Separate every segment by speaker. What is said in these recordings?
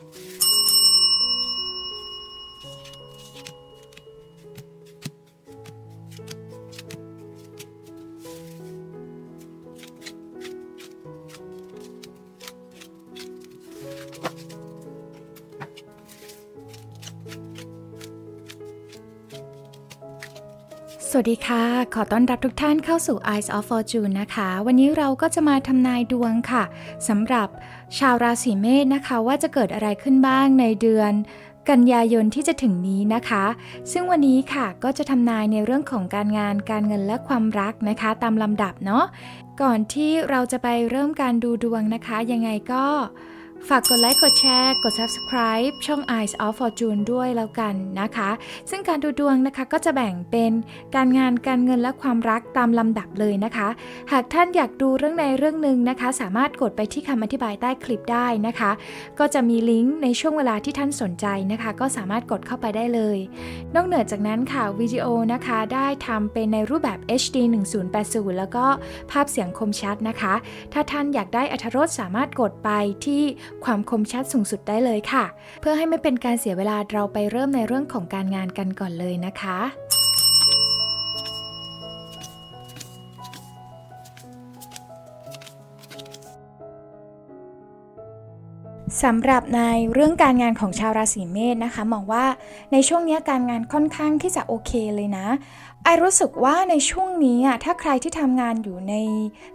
Speaker 1: Thank you. สวัสดีค่ะ ขอต้อนรับทุกท่านเข้าสู่ Eyes of Fortune นะคะ วันนี้เราก็จะมาทำนายดวงค่ะสำหรับชาวราศีเมษนะคะ ว่าจะเกิดอะไรขึ้นบ้างในเดือนกันยายนที่จะถึงนี้นะคะ ซึ่งวันนี้ค่ะก็จะทำนายในเรื่องของการงานการเงินและความรักนะคะ ตามลำดับเนาะ ก่อนที่เราจะไปเริ่มการดูดวงนะคะ ยังไงก็ ฝากกดไลค์กดแชร์ กด subscribe ช่อง Eyes of Fortune ด้วยแล้วกันนะคะ ซึ่งการดูดวงนะคะก็จะแบ่งเป็นการงานการเงินและความรักตามลำดับเลยนะคะ หากท่านอยากดูเรื่องใดเรื่องหนึ่งนะคะ สามารถกดไปที่คำอธิบายใต้คลิปได้นะคะ ก็จะมีลิงก์ในช่วงเวลาที่ท่านสนใจนะคะ ก็สามารถกดเข้าไปได้เลย นอกเหนือจากนั้นค่ะวิดีโอนะคะได้ทำเป็นในรูปแบบ HD 1080 แล้วก็ภาพเสียงคมชัดนะคะ ถ้าท่านอยากได้อรรถรสสามารถกดไปที่ความคมชัดสูงสุดได้เลยค่ะ เพื่อให้ไม่เป็นการเสียเวลาเราไปเริ่มในเรื่องของการงานกันก่อนเลยนะคะ สำหรับในเรื่องการงานของชาวราศีเมษนะคะ มองว่าในช่วงนี้การงานค่อนข้างที่จะโอเคเลยนะ ไอรู้สึกว่าในช่วงนี้อะถ้าใครที่ทำงานอยู่ใน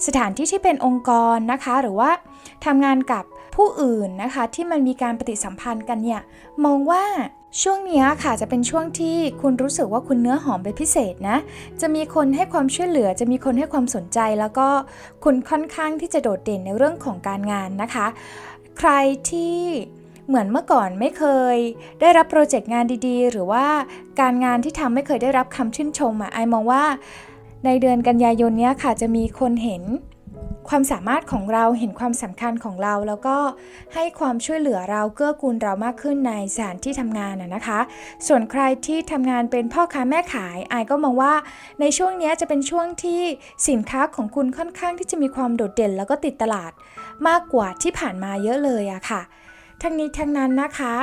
Speaker 1: สถานที่ที่เป็นองค์กรนะคะ หรือว่าทำงานกับผู้อื่นนะคะ ที่มันมีการปฏิสัมพันธ์กันเนี่ย มองว่าช่วงนี้ค่ะจะเป็นช่วงที่คุณรู้สึกว่าคุณเนื้อหอมเป็นพิเศษนะ จะมีคนให้ความช่วยเหลือ จะมีคนให้ความสนใจ แล้วก็คุณค่อนข้างที่จะโดดเด่นในเรื่องของการงานนะคะ ใครที่เหมือนเมื่อก่อนไม่เคย ได้รับโปรเจกต์งานดีๆ หรือว่าการงานที่ทำไม่เคยได้รับคำชื่นชมอะไอมองว่าในเดือนกันยายนนี้ค่ะจะมีคนเห็น ความสามารถของเราเห็นความสำคัญของเรา แล้วก็ให้ความช่วยเหลือเราเกื้อกูลเรามากขึ้นในสถานที่ทำงานนะนะคะ ส่วนใครที่ทำงานเป็นพ่อค้าแม่ขายไอก็มองว่า ในช่วงนี้จะเป็นช่วงที่สินค้าของคุณค่อนข้างที่จะมีความโดดเด่น แล้วก็ติดตลาดมากกว่าที่ผ่านมาเยอะเลยอะค่ะ ทั้งนี้ทั้งนั้นนะคะ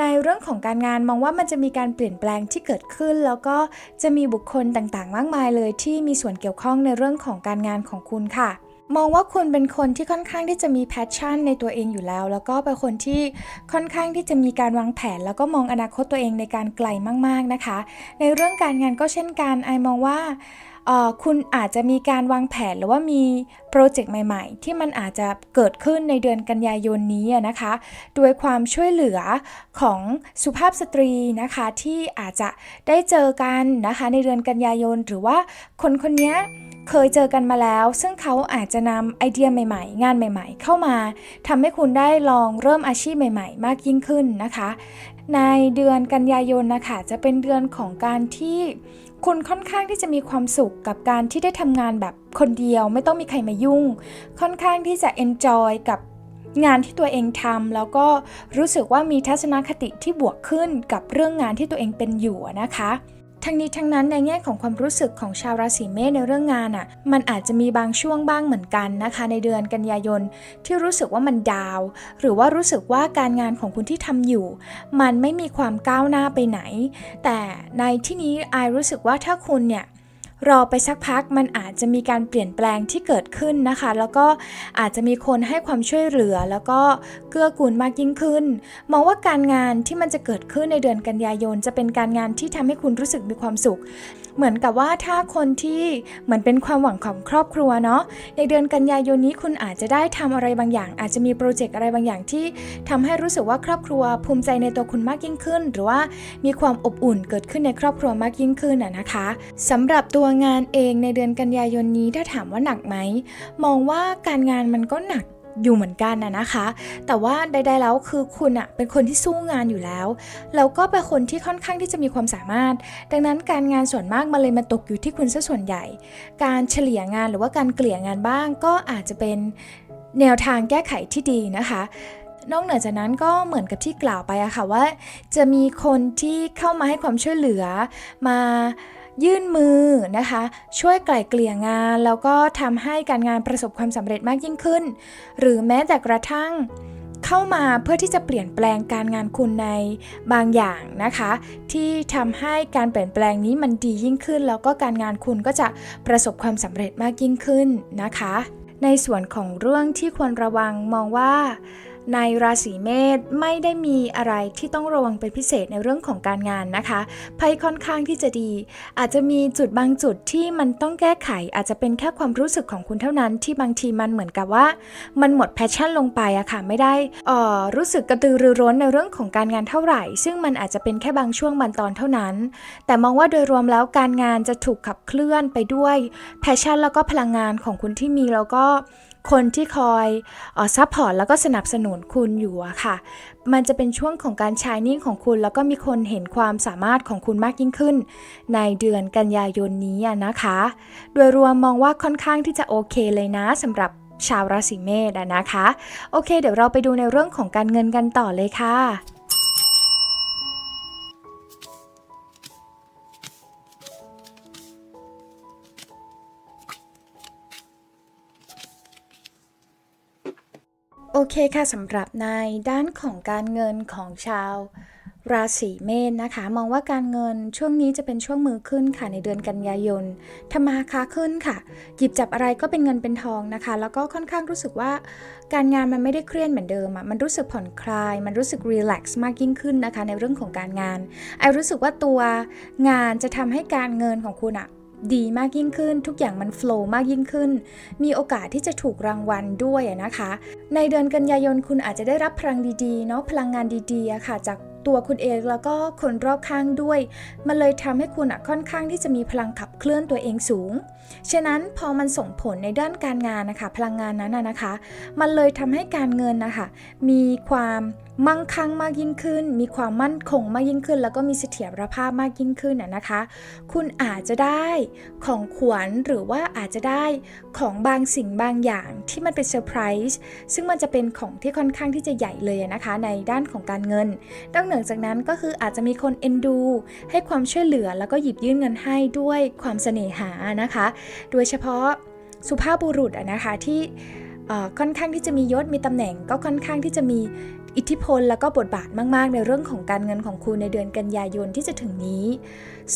Speaker 1: ในเรื่องของการงานมองว่ามันจะมีการเปลี่ยนแปลงที่เกิดขึ้น แล้วก็จะมีบุคคลต่างๆ มากมายเลยที่มีส่วนเกี่ยวข้องในเรื่องของการงานของคุณค่ะ มองว่าคุณเป็นคนที่ค่อนข้างที่จะมีแพชชั่นในตัวเองอยู่แล้ว แล้วก็เป็นคนที่ค่อนข้างที่จะมีการวางแผน แล้วก็มองอนาคตตัวเองในการไกลมาก ๆนะคะ ในเรื่องการงานก็เช่นกันไอมองว่า คุณอาจจะมีการวางแผนหรือว่ามีโปรเจกต์ใหม่ ๆ ที่มันอาจจะเกิดขึ้นในเดือนกันยายนนี้นะคะด้วยความช่วยเหลือของสุภาพสตรีนะคะที่อาจจะได้เจอกันนะคะในเดือนกันยายนหรือว่าคนคนนี้เคยเจอกันมาแล้ว ซึ่งเขาอาจจะนำไอเดียใหม่ ๆ งานใหม่ ๆ เข้ามาทำให้คุณได้ลองเริ่มอาชีพใหม่ ๆ มากยิ่งขึ้นนะคะ ในเดือนกันยายนนะคะจะเป็นเดือนของการที่ คุณค่อนข้างที่จะมีความสุขกับการที่ได้ทำงานแบบคนเดียวไม่ต้องมีใครมายุ่ง ค่อนข้างที่จะ enjoy กับงานที่ตัวเองทำแล้วก็รู้สึกว่ามีทัศนคติที่บวกขึ้นกับเรื่องงานที่ตัวเองเป็นอยู่นะคะ ทั้งนี้ทั้งนั้นในแง่ของความรู้สึกของชาวราศีเมษในเรื่องงานอะ มันอาจจะมีบางช่วงบ้างเหมือนกันนะคะ ในเดือนกันยายนที่รู้สึกว่ามันดาว หรือว่ารู้สึกว่าการงานของคุณที่ทำอยู่ มันไม่มีความก้าวหน้าไปไหน แต่ในที่นี้ไอายรู้สึกว่าถ้าคุณเนี่ย รอไปสักพักมันอาจจะมีการเปลี่ยนแปลงที่เกิดขึ้นนะคะ แล้วก็อาจจะมีคนให้ความช่วยเหลือ แล้วก็เกื้อกูลมากยิ่งขึ้น มองว่าการงานที่มันจะเกิดขึ้นในเดือนกันยายน จะเป็นการงานที่ทำให้คุณรู้สึกมีความสุข เหมือนกับว่าถ้าคนที่เหมือนเป็นความหวังของครอบครัวเนาะในเดือนกันยายนนี้คุณอาจจะได้ทำอะไรบางอย่าง อาจจะมีโปรเจกต์อะไรบางอย่างที่ทำให้รู้สึกว่าครอบครัวภูมิใจในตัวคุณมากยิ่งขึ้น หรือว่ามีความอบอุ่นเกิดขึ้นในครอบครัวมากยิ่งขึ้นน่ะนะคะสำหรับตัวงานเองในเดือนกันยายนนี้ถ้าถามว่าหนักไหมมองว่าการงานมันก็หนัก อยู่เหมือนกันนะนะคะ แต่ว่าใด ๆ แล้วคือคุณอะเป็นคนที่สู้งานอยู่แล้ว แล้วก็เป็นคนที่ค่อนข้างที่จะมีความสามารถ ดังนั้นการงานส่วนมากมันเลยมาตกอยู่ที่คุณซะส่วนใหญ่ การเฉลี่ยงานหรือว่าการเกลี่ยงานบ้างก็อาจจะเป็นแนวทางแก้ไขที่ดีนะคะนอกเหนือจากนั้นก็เหมือนกับที่กล่าวไปอะค่ะว่า จะมีคนที่เข้ามาให้ความช่วยเหลือมา ยื่นมือนะคะ ช่วยไกล่เกลี่ยงาน แล้วก็ทำให้การงานประสบความสำเร็จมากยิ่งขึ้น หรือแม้แต่กระทั่งเข้ามาเพื่อที่จะเปลี่ยนแปลงการงานคุณในบางอย่างนะคะ ที่ทำให้การเปลี่ยนแปลงนี้มันดียิ่งขึ้น แล้วก็การงานคุณก็จะประสบความสำเร็จมากยิ่งขึ้นนะคะ ในส่วนของเรื่องที่ควรระวังมองว่า ในราศีเมษไม่ได้มีอะไรที่ต้องระวังเป็นพิเศษในเรื่องของการงานนะคะไพ่ค่อนข้างที่จะดี อาจจะมีจุดบางจุดที่มันต้องแก้ไข อาจจะเป็นแค่ความรู้สึกของคุณเท่านั้นที่บางทีมันเหมือนกับว่า มันหมดแพชชั่นลงไปอะค่ะไม่ได้อ่อรู้สึกกระตือรือร้นในเรื่องของการงานเท่าไหร่ ซึ่งมันอาจจะเป็นแค่บางช่วงบางตอนเท่านั้น แต่มองว่าโดยรวมแล้วการงานจะถูกขับเคลื่อนไปด้วยแพชชั่นแล้วก็พลังงานของคุณที่มีแล้วก็ คนที่คอยซัพพอร์ตแล้วก็สนับสนุนคุณอยู่อะค่ะ มันจะเป็นช่วงของการชายนิ่งของคุณ แล้วก็มีคนเห็นความสามารถของคุณมากยิ่งขึ้น ในเดือนกันยายนนี้นะคะ โดยรวมมองว่าค่อนข้างที่จะโอเคเลยนะสำหรับชาวราศีเมษนะคะ โอเค เดี๋ยวเราไปดูในเรื่องของการเงินกันต่อเลยค่ะ โอเคค่ะสำหรับในด้านของการเงินของชาวราศีเมษนะคะ มองว่าการเงินช่วงนี้จะเป็นช่วงมือขึ้นค่ะในเดือนกันยายนทำมาค้าขึ้นค่ะ หยิบจับอะไรก็เป็นเงินเป็นทองนะคะ แล้วก็ค่อนข้างรู้สึกว่า การงานมันไม่ได้เครียดเหมือนเดิมอะมันรู้สึกผ่อนคลาย มันรู้สึกรีแลกซ์มากยิ่งขึ้นนะคะ ในเรื่องของการงานไอรู้สึกว่าตัวงานจะทำให้การเงินของคุณอะ ดีมากยิ่งขึ้น ทุกอย่างมันโฟล์มากยิ่งขึ้น มีโอกาสที่จะถูกรางวัลด้วยนะคะ ในเดือนกันยายนคุณอาจจะได้รับพลังดีๆเนาะพลังงานดีๆอะค่ะจากตัวคุณเองแล้วก็คนรอบข้างด้วย มันเลยทำให้คุณอะค่อนข้างที่จะมีพลังขับเคลื่อนตัวเองสูง ฉะนั้นพอมันส่งผลในด้านการงานนะคะ พลังงานนั้นนะนะคะ มันเลยทำให้การเงินนะคะ มีความมั่งคั่งมากยิ่งขึ้น มีความมั่นคงมากยิ่งขึ้น แล้วก็มีเสถียรภาพมากยิ่งขึ้นนะคะ คุณอาจจะได้ของขวัญหรือว่าอาจจะได้ของบางสิ่งบางอย่างที่มันเป็นเซอร์ไพรส์ซึ่งมันจะเป็นของที่ค่อนข้างที่จะใหญ่เลยนะคะ ในด้านของการเงินนอกเหนือจากนั้นก็คืออาจจะมีคนเอ็นดู ให้ความช่วยเหลือแล้วก็หยิบยื่นเงินให้ด้วยความเสน่หานะคะ โดยเฉพาะสุภาพบุรุษอะนะคะที่ค่อนข้างที่จะมียศมีตำแหน่งก็ค่อนข้างที่จะมี อิทธิพลแล้วก็บทบาทมาก ๆ ในเรื่องของการเงินของคุณในเดือนกันยายนที่จะถึงนี้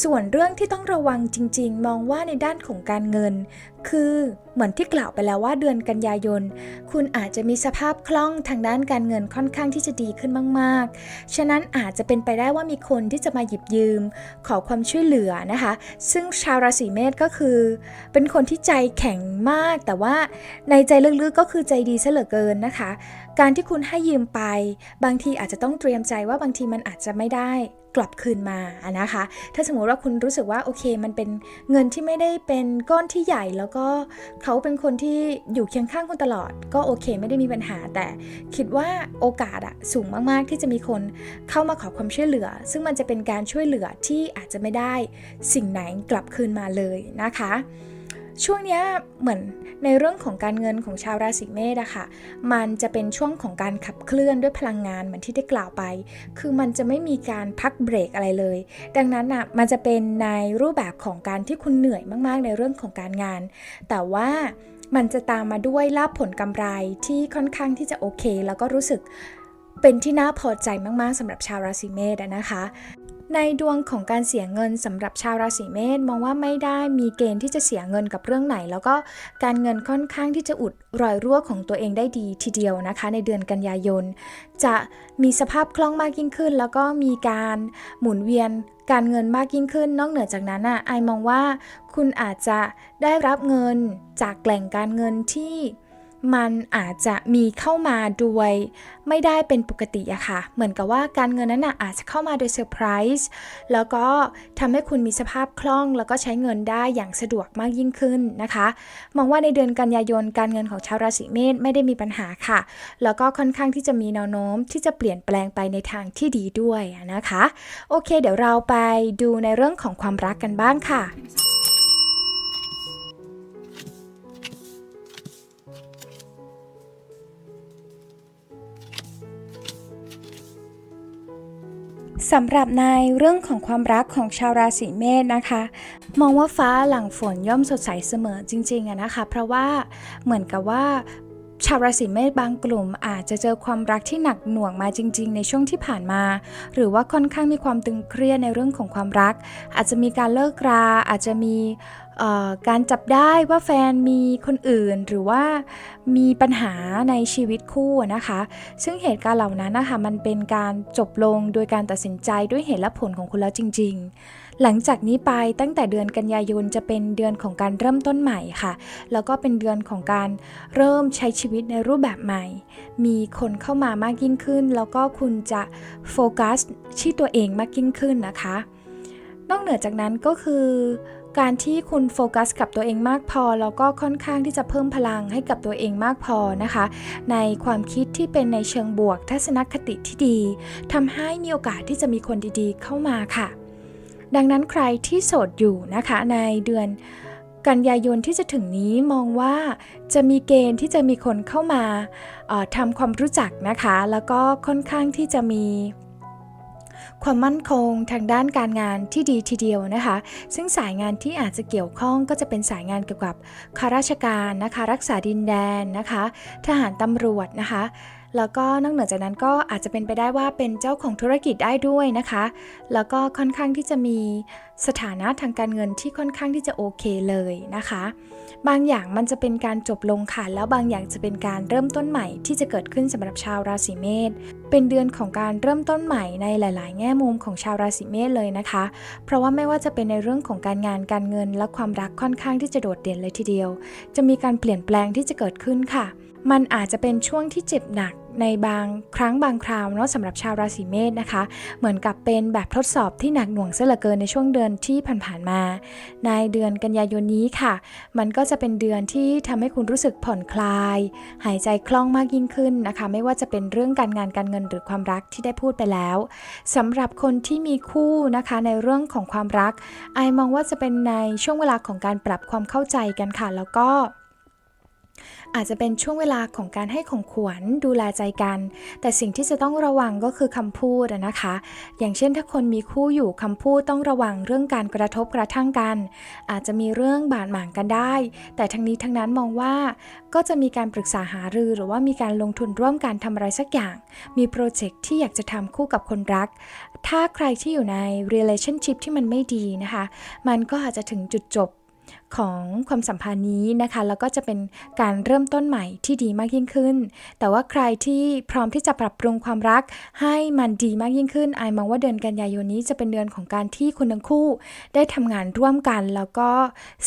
Speaker 1: ส่วนเรื่องที่ต้องระวังจริง ๆ มองว่าในด้านของการเงิน คือเหมือนที่กล่าวไปแล้วว่าเดือนกันยายน คุณอาจจะมีสภาพคล่องทางด้านการเงินค่อนข้างที่จะดีขึ้นมาก ๆ ฉะนั้นอาจจะเป็นไปได้ว่ามีคนที่จะมาหยิบยืม ขอความช่วยเหลือนะคะ ซึ่งชาวราศีเมษก็คือ เป็นคนที่ใจแข็งมาก แต่ว่าในใจลึกๆก็คือใจดีซะเหลือเกินนะคะ การที่คุณให้ยืมไป บางทีอาจจะต้องเตรียมใจว่าบางทีมันอาจจะไม่ได้กลับคืนมาอะนะคะ ถ้าสมมติว่าคุณรู้สึกว่าโอเค มันเป็นเงินที่ไม่ได้เป็นก้อนที่ใหญ่แล้วก็เขาเป็นคนที่อยู่เคียงข้างคุณตลอด ก็โอเค ไม่ได้มีปัญหา แต่คิดว่าโอกาสอะสูงมากๆที่จะมีคนเข้ามาขอความช่วยเหลือ ซึ่งมันจะเป็นการช่วยเหลือที่อาจจะไม่ได้สิ่งไหนกลับคืนมาเลยนะคะ ช่วงนี้เหมือนในเรื่องของการเงินของชาวราศีเมษอะค่ะ มันจะเป็นช่วงของการขับเคลื่อนด้วยพลังงานเหมือนที่ได้กล่าวไป คือมันจะไม่มีการพักเบรกอะไรเลย ดังนั้นอะมันจะเป็นในรูปแบบของการที่คุณเหนื่อยมากๆ ในเรื่องของการงาน แต่ว่ามันจะตามมาด้วยลาบผลกำไรที่ค่อนข้างที่จะโอเค แล้วก็รู้สึกเป็นที่น่าพอใจมากๆสำหรับชาวราศีเมษอะนะคะ ในดวงของการเสียเงินสำหรับชาวราศีเมษมองว่าไม่ได้มีเกณฑ์ที่จะเสียเงินกับเรื่องไหน แล้วก็การเงินค่อนข้างที่จะอุดรอยรั่วของตัวเองได้ดีทีเดียวนะคะ ในเดือนกันยายน จะมีสภาพคล่องมากยิ่งขึ้น แล้วก็มีการหมุนเวียนการเงินมากยิ่งขึ้น นอกเหนือจากนั้นอะไอมองว่าคุณอาจจะได้รับเงินจากแหล่งการเงินที่ มันอาจจะมีเข้ามาโดยไม่ได้เป็นปกติอะค่ะ เหมือนกับว่าการเงินนั้นอะอาจจะเข้ามาโดยเซอร์ไพรส์แล้วก็ทำให้คุณมีสภาพคล่อง แล้วก็ใช้เงินได้อย่างสะดวกมากยิ่งขึ้นนะคะ มองว่าในเดือนกันยายนการเงินของชาวราศีเมษไม่ได้มีปัญหาค่ะ แล้วก็ค่อนข้างที่จะมีแนวโน้มที่จะเปลี่ยนแปลงไปในทางที่ดีด้วยนะคะ โอเค เดี๋ยวเราไปดูในเรื่องของความรักกันบ้างค่ะ สำหรับในเรื่องของความรักของชาวราศีเมษนะคะ มองว่าฟ้าหลังฝนย่อมสดใสเสมอจริงๆอะนะคะ เพราะว่าเหมือนกับว่า ชาวราศีเมษบางกลุ่มอาจจะเจอความรักที่หนักหน่วงมาจริง ๆ ในช่วงที่ผ่านมา หรือว่าค่อนข้างมีความตึงเครียดในเรื่องของความรัก อาจจะมีการเลิกรา อาจจะมีการจับได้ว่าแฟนมีคนอื่นหรือว่ามีปัญหาในชีวิตคู่นะคะ ซึ่งเหตุการณ์เหล่านั้นนะคะมันเป็นการจบลงโดยการตัดสินใจด้วยเหตุและผลของคุณแล้วจริง ๆ หลังจากนี้ไปตั้งแต่เดือนกันยายนจะเป็นเดือนของการเริ่มต้นใหม่ค่ะ แล้วก็เป็นเดือนของการเริ่มใช้ชีวิตในรูปแบบใหม่ มีคนเข้ามามากยิ่งขึ้น แล้วก็คุณจะโฟกัสที่ตัวเองมากยิ่งขึ้นนะคะ นอกเหนือจากนั้นก็คือการที่คุณโฟกัสกับตัวเองมากพอ แล้วก็ค่อนข้างที่จะเพิ่มพลังให้กับตัวเองมากพอนะคะ ในความคิดที่เป็นในเชิงบวก ทัศนคติที่ดีทำให้มีโอกาสที่จะมีคนดีๆ เข้ามาค่ะ ดังนั้นใครที่โสดอยู่นะคะในเดือนกันยายนที่จะถึงนี้มองว่าจะมีเกณฑ์ที่จะมีคนเข้ามาทำความรู้จักนะคะ แล้วก็ค่อนข้างที่จะมีความมั่นคงทางด้านการงานที่ดีทีเดียวนะคะ ซึ่งสายงานที่อาจจะเกี่ยวข้องก็จะเป็นสายงานเกี่ยวกับข้าราชการนะคะ รักษาดินแดนนะคะ ทหารตำรวจนะคะ แล้วก็นอกเหนือจากนั้นก็อาจจะเป็นไปได้ว่าเป็นเจ้าของธุรกิจได้ด้วยนะคะ แล้วก็ค่อนข้างที่จะมีสถานะทางการเงินที่ค่อนข้างที่จะโอเคเลยนะคะ บางอย่างมันจะเป็นการจบลงค่ะ แล้วบางอย่างจะเป็นการเริ่มต้นใหม่ที่จะเกิดขึ้นสำหรับชาวราศีเมษ เป็นเดือนของการเริ่มต้นใหม่ในหลาย ๆ แง่มุมของชาวราศีเมษเลยนะคะ เพราะว่าไม่ว่าจะเป็นในเรื่องของการงานการเงิน และความรักค่อนข้างที่จะโดดเด่นเลยทีเดียว จะมีการเปลี่ยนแปลงที่จะเกิดขึ้นค่ะ มันอาจจะเป็นช่วงที่เจ็บหนัก ในบางครั้งบางคราวเนาะสำหรับชาวราศีเมษนะคะ เหมือนกับเป็นแบบทดสอบที่หนักหน่วงเสียเหลือเกินในช่วงเดือนที่ผ่านๆมา ในเดือนกันยายนนี้ค่ะ มันก็จะเป็นเดือนที่ทำให้คุณรู้สึกผ่อนคลาย หายใจคล่องมากยิ่งขึ้นนะคะ ไม่ว่าจะเป็นเรื่องการงานการเงินหรือความรักที่ได้พูดไปแล้วสำหรับคนที่มีคู่นะคะในเรื่องของความรักไอมองว่าจะเป็นในช่วงเวลาของการปรับความเข้าใจกันค่ะ แล้วก็ อาจจะเป็นช่วงเวลาของการให้ของขวัญดูแลใจกัน แต่สิ่งที่จะต้องระวังก็คือคำพูดนะคะ อย่างเช่นถ้าคนมีคู่อยู่คำพูดต้องระวังเรื่องการกระทบกระทั่งกัน อาจจะมีเรื่องบาดหมางกันได้ แต่ทั้งนี้ทั้งนั้นมองว่า ก็จะมีการปรึกษาหารือหรือว่ามีการลงทุนร่วมกันทำอะไรสักอย่าง มีโปรเจกต์ที่อยากจะทำคู่กับคนรัก ถ้าใครที่อยู่ใน relationship ที่มันไม่ดีนะคะ มันก็อาจจะถึงจุดจบ ของความสัมพันธ์นี้นะคะ แล้วก็จะเป็นการเริ่มต้นใหม่ที่ดีมากยิ่งขึ้น แต่ว่าใครที่พร้อมที่จะปรับปรุงความรักให้มันดีมากยิ่งขึ้นไอมองว่าเดือนกันยายนนี้จะเป็นเดือนของการที่คุณทั้งคู่ ได้ทำงานร่วมกัน แล้วก็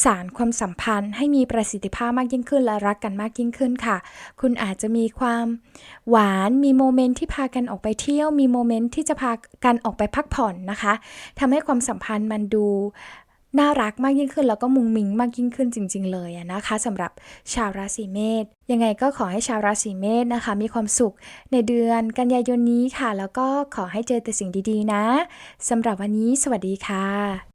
Speaker 1: สารความสัมพันธ์ ให้มีประสิทธิภาพมากยิ่งขึ้น และรักกันมากยิ่งขึ้นค่ะ คุณอาจจะมีความหวานมีโมเมนต์ที่พากันออกไปเที่ยวมีโมเมนต์ที่จะพากันออกไปพักผ่อนนะคะทำให้ความสัมพันธ์มันดู น่ารักมากยิ่งขึ้น แล้วก็มุงมิงมากยิ่งขึ้นจริง ๆ เลยนะคะสำหรับชาวราศีเมษยังไงก็ขอให้ชาวราศีเมษนะคะ มีความสุขในเดือนกันยายนนี้ค่ะ แล้วก็ขอให้เจอแต่สิ่งดีๆนะสำหรับวันนี้ สวัสดีค่ะ